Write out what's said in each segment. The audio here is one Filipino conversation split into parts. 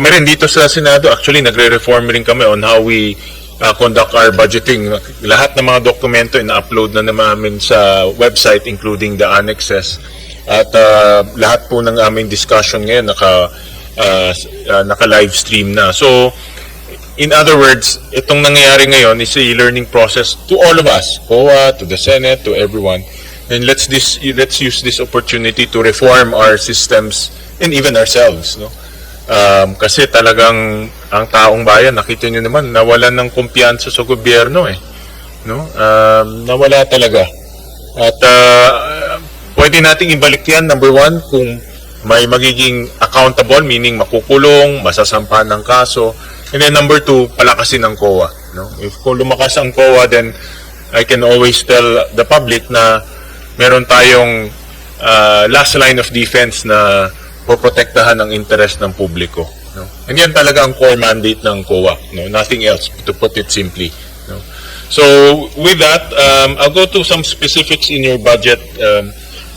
kami rin dito sa Senado, actually, nagre-reform rin kami on how we uh, conduct our budgeting. Lahat ng mga dokumento ina-upload na namin sa website, including the annexes. At uh, lahat po ng aming discussion ngayon naka, uh, uh, naka-live stream na. So, in other words, itong nangyayari ngayon is a learning process to all of us, COA, to the Senate, to everyone. And let's this let's use this opportunity to reform our systems and even ourselves, no? Um, kasi talagang ang taong bayan, nakita nyo naman, nawalan ng kumpiyansa sa gobyerno eh. No? Um, nawala talaga. At uh, pwede nating ibalik yan, number one, kung may magiging accountable, meaning makukulong, masasampahan ng kaso. And then number two, palakasin ng COA. No? If kung lumakas ang COA, then I can always tell the public na meron tayong uh, last line of defense na poprotektahan ang interest ng publiko. No? And yan talaga ang core mandate ng COA. No? Nothing else, to put it simply. No? So, with that, um, I'll go to some specifics in your budget, um,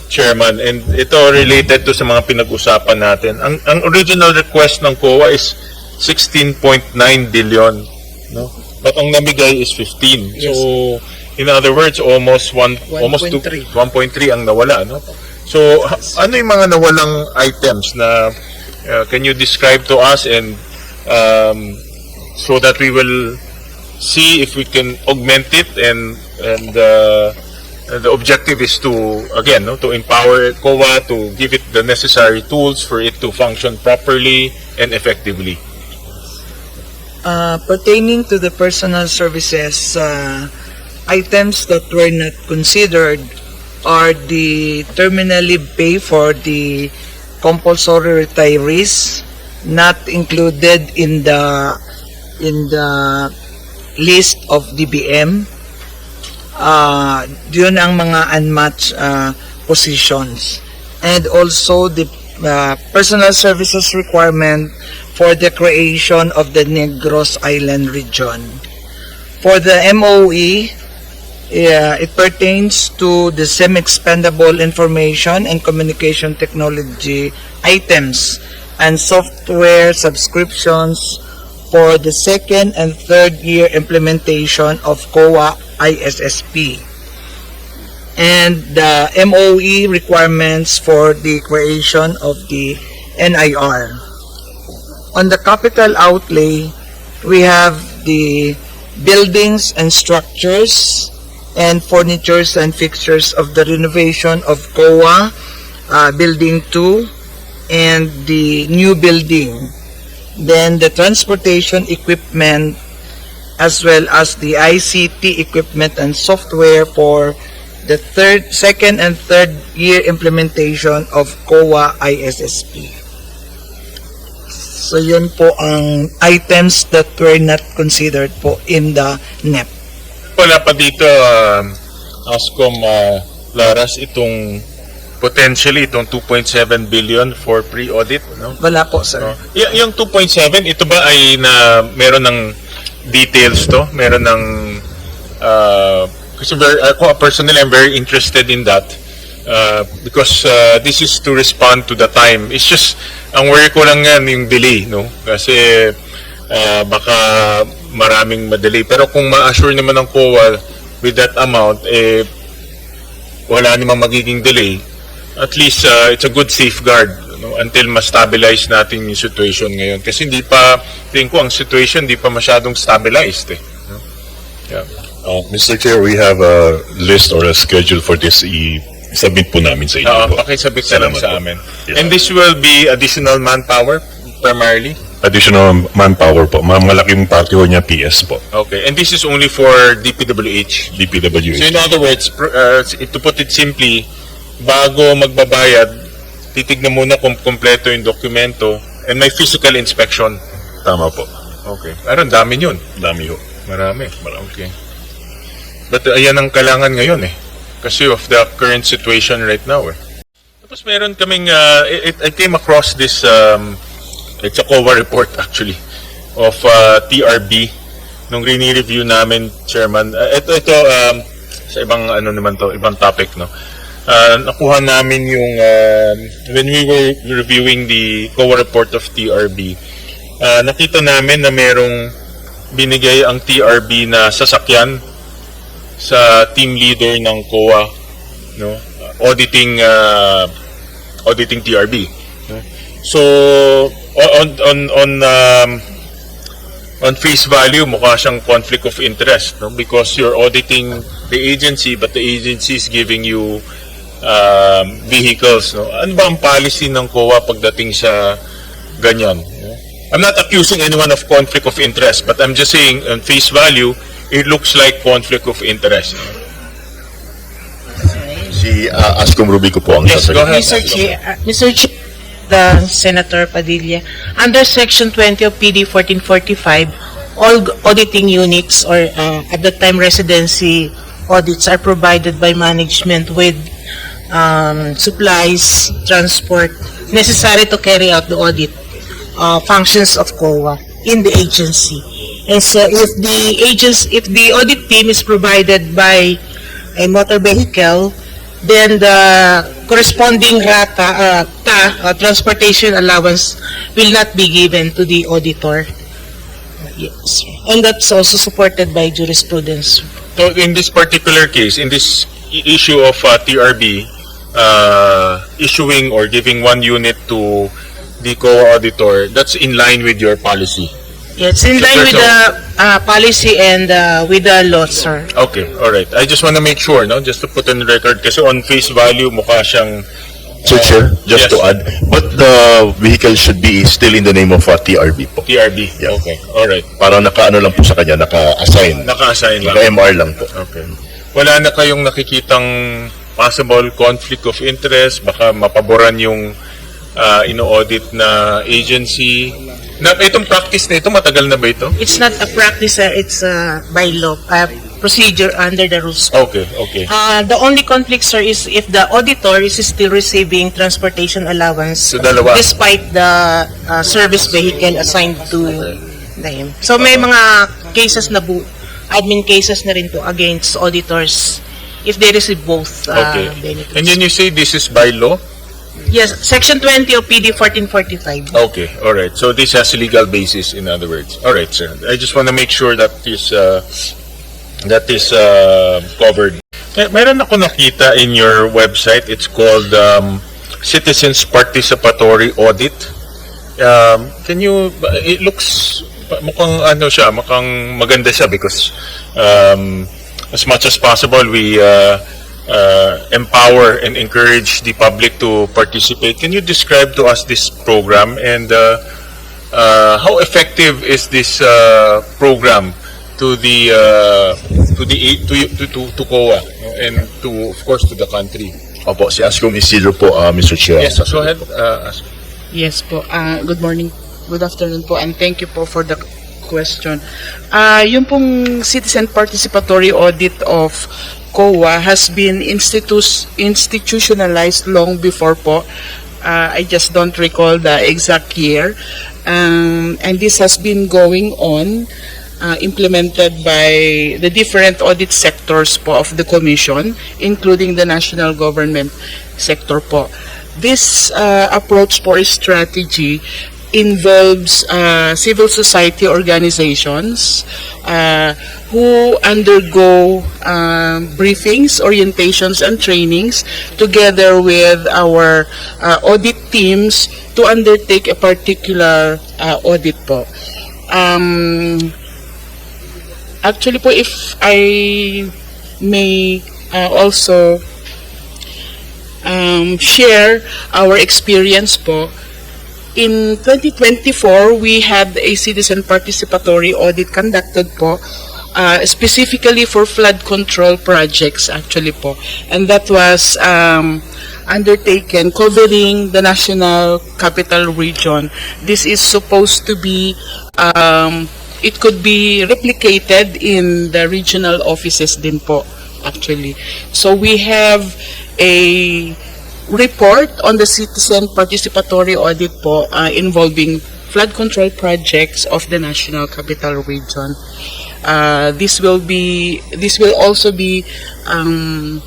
Chairman. And ito related to sa mga pinag-usapan natin. Ang, ang original request ng COA is 16.9 billion. No? But ang namigay is 15. So, in other words, almost one, almost two- 1.3. 1.3 ang nawala, no? So, ano yung mga nawalang items na uh, can you describe to us and um, so that we will see if we can augment it and and uh, the objective is to again no, to empower COA to give it the necessary tools for it to function properly and effectively. Uh, pertaining to the personal services, uh, items that were not considered are the terminally pay for the compulsory retirees not included in the in the list of DBM. Uh, yun ang mga unmatched uh, positions. And also the uh, personal services requirement for the creation of the Negros Island region. For the MOE, yeah, it pertains to the semi-expendable information and communication technology items and software subscriptions for the second and third year implementation of COA ISSP and the MOE requirements for the creation of the NIR. On the capital outlay, we have the buildings and structures and furnitures and fixtures of the renovation of COA uh, Building 2 and the new building. Then the transportation equipment as well as the ICT equipment and software for the third, second and third year implementation of COA ISSP. So yun po ang items that were not considered po in the NEP. Wala pa dito, um, Ascom uh, Laras, itong potentially itong 2.7 billion for pre-audit, no? Wala po sir. No? Y- yung 2.7, ito ba ay na meron ng details to? Meron ng uh, kasi very, ako personally I'm very interested in that uh, because uh, this is to respond to the time. It's just ang worry ko lang yan yung delay, no? Kasi uh, baka maraming madelay. Pero kung ma-assure naman ng COA with that amount, eh, wala namang magiging delay, at least uh, it's a good safeguard no, until ma-stabilize natin yung situation ngayon. Kasi hindi pa, tingin ko ang situation hindi pa masyadong stabilized eh. Yeah. Uh, Mr. Chair, we have a list or a schedule for this. I-submit po namin sa inyo Uh, po. pakisabit na lang sa amin. Yeah. And this will be additional manpower primarily? Additional manpower po. Ma- Malaking parte ho niya PS po. Okay. And this is only for DPWH? DPWH. So in other words, pr- uh, to put it simply, bago magbabayad, titignan muna kung kompleto yung dokumento and may physical inspection. Tama po. Okay. Pero ang dami yun. Dami ho. Marami. Okay. But uh, ayan ang kailangan ngayon eh. Kasi of the current situation right now eh. Tapos meron kaming, uh, it, I came across this, um, it's a COA report actually, of uh, TRB nung rini-review namin, Chairman. Uh, ito, ito, um, sa ibang ano naman to, ibang topic, no? Uh, nakuha namin yung, um, when we were reviewing the COA report of TRB, ah, nakita namin na merong binigay ang TRB na sasakyan sa team leader ng COA, no? Auditing ah, auditing TRB. So on on on um, on face value mukha siyang conflict of interest no because you're auditing the agency but the agency is giving you um, vehicles no ano ba ang policy ng COA pagdating sa ganyan no? I'm not accusing anyone of conflict of interest but I'm just saying on face value it looks like conflict of interest Si uh, Ascom Rubico po ang yes go sasagot. ahead Mr. Chair, uh, Mr. Chair, the Senator Padilla, under Section 20 of PD 1445, all auditing units or uh, at the time residency audits are provided by management with um, supplies, transport necessary to carry out the audit uh, functions of COA in the agency. And so if the agents, if the audit team is provided by a motor vehicle, then the corresponding rata, uh, ta, uh, transportation allowance will not be given to the auditor. Yes. And that's also supported by jurisprudence. So in this particular case, in this issue of uh, TRB, uh, issuing or giving one unit to the co-auditor, that's in line with your policy. Yes, in line with the uh, policy and uh, with the law, sir. Okay, all right. I just want to make sure, no, just to put on record, kasi on face value, mukha siyang So, Chair, just Yes. to add, but the vehicle should be still in the name of uh, TRB po. TRB. Yeah. Okay, all right. Para naka-ano lang po sa kanya, naka-assign. Naka-assign lang. Naka-MR lang po. Okay. Wala na kayong nakikitang possible conflict of interest, baka mapaboran yung uh, ino-audit na agency. Na, itong practice na ito, matagal na ba ito? It's not a practice, sir. It's a by law, uh, procedure under the rules. Okay, okay. Uh, the only conflict, sir, is if the auditor is still receiving transportation allowance So, dalawa. despite the uh, service vehicle assigned to them. So may mga cases na bu admin cases na rin po against auditors if they receive both uh, Okay. benefits. And then you say this is by law? Yes, Section 20 of PD 1445. Okay, all right. So this has legal basis, in other words. All right, sir. I just want to make sure that is uh, that is uh, covered. Mer- Meron ako nakita in your website. It's called um, Citizens Participatory Audit. Um, can you? It looks mukhang ano siya, mukhang maganda siya because um, as much as possible we uh, uh, empower and encourage the public to participate. Can you describe to us this program and uh, uh, how effective is this uh, program to the uh, to the to to to, to COA and to of course to the country? Opo, si Ascom Isidro po, uh, Mr. Chair. Yes, go ahead. Uh, ask. Yes po. Ah, good morning. Good afternoon po and thank you po for the question. Ah, yung pong citizen participatory audit of COA has been institus institutionalized long before po. Ah, I just don't recall the exact year. Um, and this has been going on uh, implemented by the different audit sectors po of the commission including the national government sector po. This uh, approach for strategy involves uh, civil society organizations uh, who undergo um, briefings, orientations, and trainings together with our uh, audit teams to undertake a particular uh, audit po. Um, actually po, if I may uh, also um, share our experience po. In 2024, we had a citizen participatory audit conducted po, uh, specifically for flood control projects actually po. And that was um, undertaken covering the national capital region. This is supposed to be um, it could be replicated in the regional offices din po actually. So we have a report on the citizen participatory audit po uh, involving flood control projects of the National Capital Region. Uh, this will be this will also be um,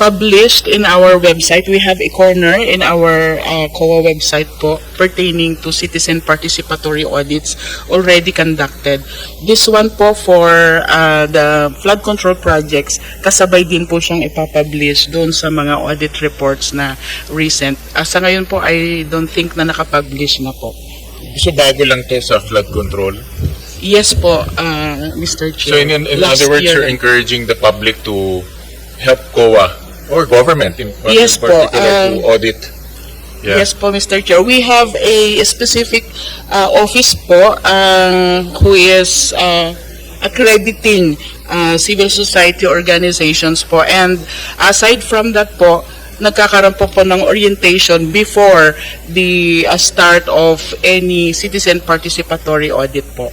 published in our website. We have a corner in our uh, COA website po pertaining to citizen participatory audits already conducted. This one po for uh, the flood control projects, kasabay din po siyang ipapublish doon sa mga audit reports na recent. Uh, sa ngayon po, I don't think na nakapublish na po. So bago lang to sa flood control. Yes po, uh, Mr. So Chair. in, in, in Last other words, year you're encouraging the public to help COA or government in, Yes in po, particular to um, audit. Yeah. Yes po, Mr. Chair. We have a specific uh, office po um, who is uh, accrediting uh, civil society organizations po. And aside from that po, nagkakaroon po po ng orientation before the uh, start of any citizen participatory audit po.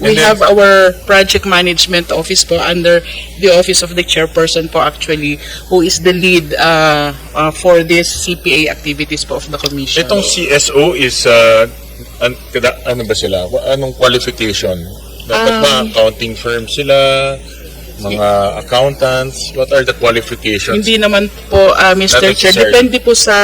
We then- have our project management office po under the office of the chairperson po actually who is the lead uh, uh, for this CPA activities po of the commission. Itong CSO is, uh, an, kada, ano ba sila? Anong qualification? Dapat ba Um, accounting firm sila? Mga accountants? What are the qualifications? Hindi naman po, uh, Mr. Chair. Depende po sa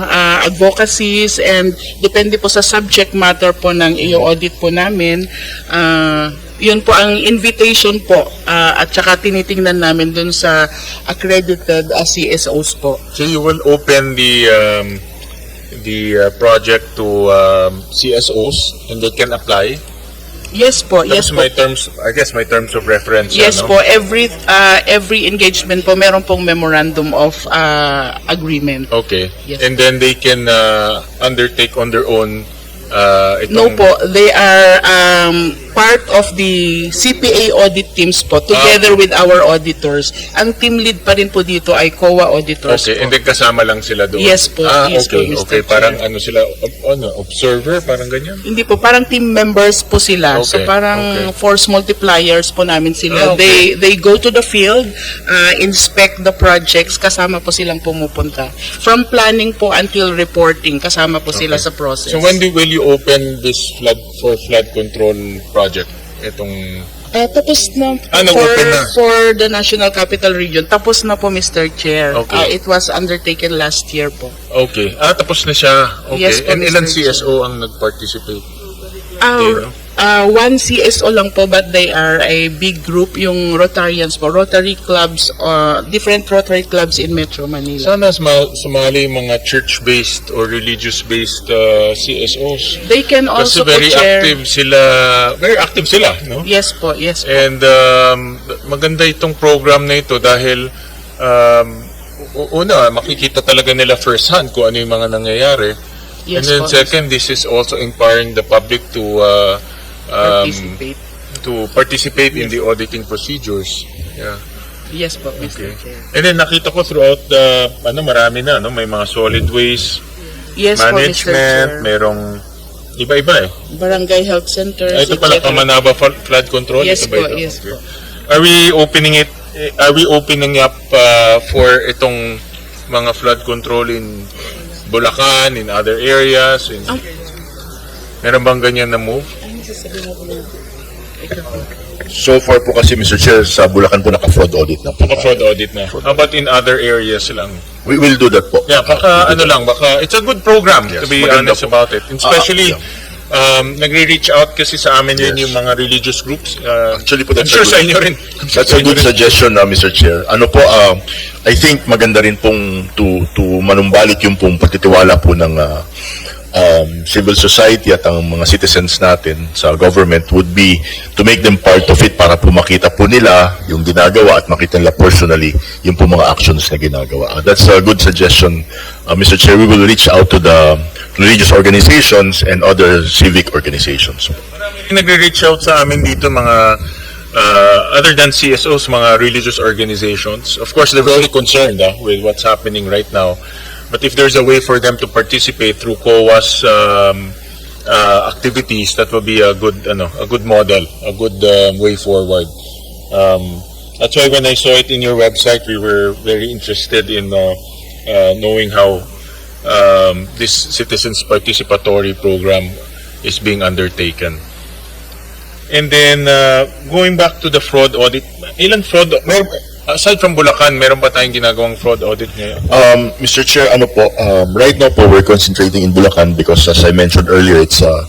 uh, advocacies and depende po sa subject matter po ng i-audit po namin. Uh, yun po ang invitation po uh, at saka tinitingnan namin dun sa accredited uh, CSOs po. So you will open the um, the uh, project to um, CSOs and they can apply? Yes po, yes Tapos po. may terms, I guess may terms of reference. Yes ano? po, every uh, every engagement po meron pong memorandum of uh, agreement. Okay. Yes. And then they can uh, undertake on their own uh, No itong- po, they are um, part of the CPA audit teams po together Ah. with our auditors. Ang team lead pa rin po dito ay COA auditors Okay, po. and then kasama lang sila doon. Yes po, Ah, yes po, okay, Mr. okay. Chair. Parang ano sila, ano, observer, parang ganyan. Hindi po, parang team members po sila. so Okay, parang okay. force multipliers po namin Ah, sila. okay. They they go to the field, uh, inspect the projects, kasama po silang pumupunta. From planning po until reporting, kasama po sila Okay. sa process. So when do, will you open this flood for flood control project? Itong Eh, tapos na Ah, for, nag-open na. for the National Capital Region. Tapos na po, Mr. Chair. Okay. Ah, it was undertaken last year po. Okay. Ah, tapos na siya. Okay. Yes po, And Mr. ilan Chair. CSO ang nag-participate? Ah, Okay, ah, one CSO lang po, but they are a big group, yung Rotarians po. Rotary clubs, uh, different Rotary clubs in Metro Manila. Sana suma- sumali yung mga church-based or religious-based uh, CSOs. They can Kasi also po, very Chair. active sila. Very active sila, no? Yes po, yes po. And um, maganda itong program na ito dahil um, una, makikita talaga nila first hand kung ano yung mga nangyayari. Yes And then po. second, this is also empowering the public to uh, um, Participate. to participate in the auditing procedures. Yeah. Yes po, Mr. Okay. Chair. And then nakita ko throughout the ano marami na no, may mga solid waste Yes po, management, merong iba-iba eh. Barangay Health Centers, Ay, ito pala. Kamanaba Fl- Flood Control. Yes ito ba po, ito? yes Okay. po. Are we opening it eh, are we opening up uh, for itong mga flood control in Bulacan, in other areas? In, Ah. Meron bang ganyan na move? So far po kasi, Mr. Chair, sa Bulacan po naka-fraud audit na po. Naka-fraud audit na. How about in other areas lang? We will do that po. Yeah, baka ano lang, baka it's a good program to Yes, be maganda honest po. about it. And especially Ah, um, nagre-reach out kasi sa amin Yes. yung mga religious groups. Uh, Actually po, I'm that's sure a sa good- inyo rin. I'm That's a good suggestion, uh, Mr. Chair. Ano po, uh, I think maganda rin pong to, to manumbalik yung pong pagtitiwala po ng uh, um, civil society at ang mga citizens natin sa government would be to make them part of it para po makita po nila yung ginagawa at makita nila personally yung po mga actions na ginagawa. Uh, that's a good suggestion, uh, Mr. Chair. We will reach out to the religious organizations and other civic organizations. Nagre-reach out sa amin dito mga uh, other than CSOs, mga religious organizations. Of course, they're very concerned ah, with what's happening right now. But if there's a way for them to participate through COA's um, uh, activities, that will be a good, ano, a good model, a good um, way forward. Um, that's why when I saw it in your website, we were very interested in uh, uh, knowing how um, this citizens participatory program is being undertaken. And then uh, going back to the fraud audit, ilan fraud? Mer, Aside from Bulacan, meron ba tayong ginagawang fraud audit ngayon? Um, Mr. Chair, ano po, um, right now po we're concentrating in Bulacan because as I mentioned earlier, it's uh,